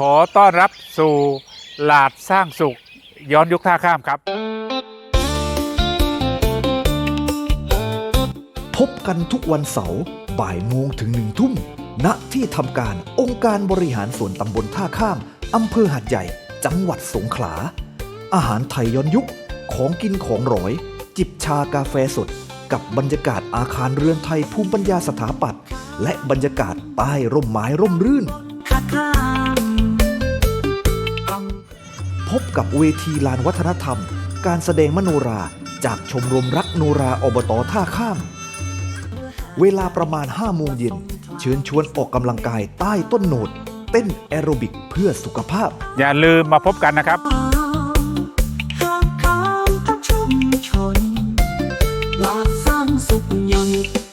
ขอต้อนรับสู่หลาดสร้างสุข ย้อนยุคท่าข้ามครับ พบกันทุกวันเสาร์บ่ายโมงถึงหนึ่งทุ่มณที่ทำการองค์การบริหารส่วนตำบลท่าข้ามอำเภอหัดใหญ่ จังหวัดสงขลา อาหารไทยย้อนยุค ของกินของร้อย จิบชากาแฟสด กับบรรยากาศอาคารเรือนไทยภูมิปัญญาสถาปัตย์และบรรยากาศใต้ร่มไม้ร่มรื่น บกับเวทีลานวัฒนธรรม การแสดงมโนราจากชมรมรักโนราอบตท่าข้าม เวลาประมาณ5โมงเย็นเชิญชวนออกกำลังกายใต้ต้นโหนด เต้นแอโรบิกเพื่อสุขภาพ อย่าลืมมาพบกันนะครับสร้างสุขยนต์